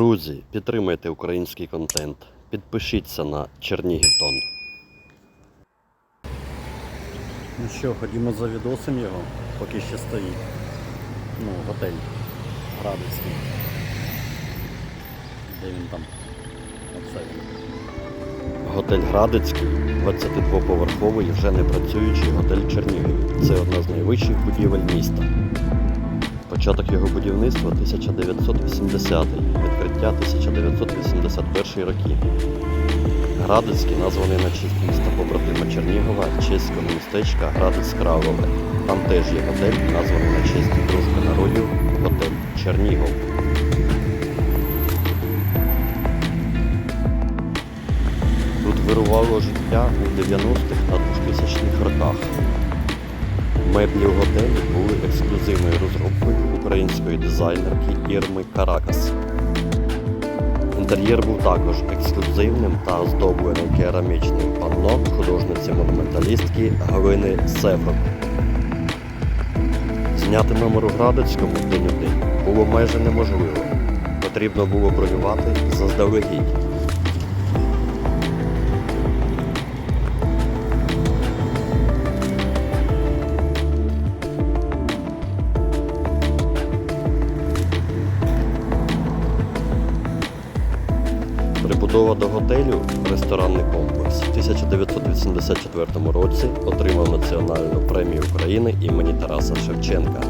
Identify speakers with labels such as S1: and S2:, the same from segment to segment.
S1: Друзі, підтримайте український контент. Підпишіться на Чернігівтон. Ну що, ходімо за відосом його, поки ще стоїть. Ну, готель Градівський. Де він там? Оце він. Готель Градицький 22-поверховий, вже не працюючий готель Чернігів. Це одна з найвищих будівель міста. Початок його будівництва 1980 відкриття 1981 роки. Градицький названий на честь міста побратима Чернігова, чеського містечка Градець Кравове. Там теж є готель, названий на честь дружби народів готель Чернігов. Тут вирувало життя у 90-х та 2000-х роках. Меблі у готелі були дизайнерки Ірми Каракас. Інтер'єр був також ексклюзивним та оздоблений керамічним панно художниці-монументалістки Галини Сефрок. Зняти номер у Градецькому день у день було майже неможливо. Потрібно було бронювати заздалегідь. Прибудова до готелю, ресторанний комплекс в 1984 році отримав національну премію України імені Тараса Шевченка,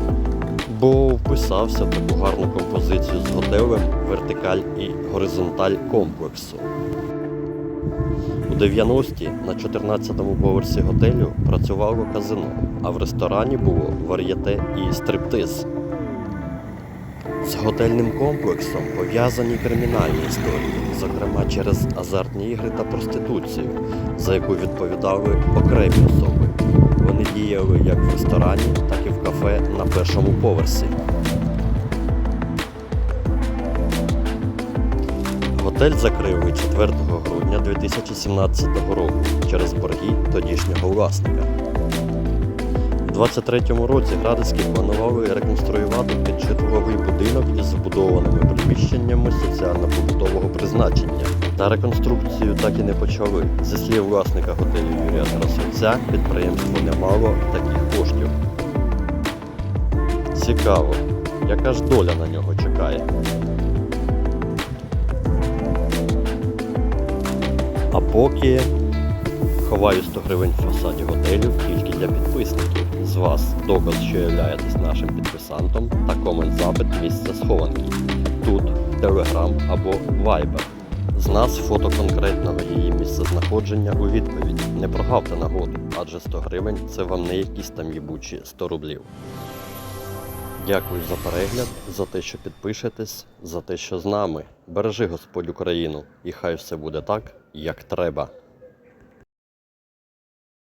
S1: бо вписався в таку гарну композицію з готелем вертикаль і горизонталь комплексу. У 90-ті на 14-му поверсі готелю працювало казино, а в ресторані було вар'єте і стриптиз. З готельним комплексом пов'язані кримінальні історії, зокрема через азартні ігри та проституцію, за яку відповідали окремі особи. Вони діяли як в ресторані, так і в кафе на першому поверсі. Готель закрили 4 грудня 2017 року через борги тодішнього власника. У 23-му році Градицькі планували реконструювати піджитловий будинок із збудованими приміщеннями соціально-побутового призначення. Та реконструкцію так і не почали. Зі слів власника готелю Юрія Тарасовця, підприємство не мало таких коштів. Цікаво, яка ж доля на нього чекає. А поки ховаю 100 гривень в фасаді готелю тільки для підписників. З вас доказ, що являєтесь нашим підписантом та комент-запит місця схованки. Тут Telegram або Viber. З нас фото конкретного її місцезнаходження у відповідь. Не прогавте нагоду, адже 100 гривень це вам не якісь там їбучі 100 рублів. Дякую за перегляд, за те, що підпишетесь, за те, що з нами. Бережи Господь Україну, і хай все буде так, як треба.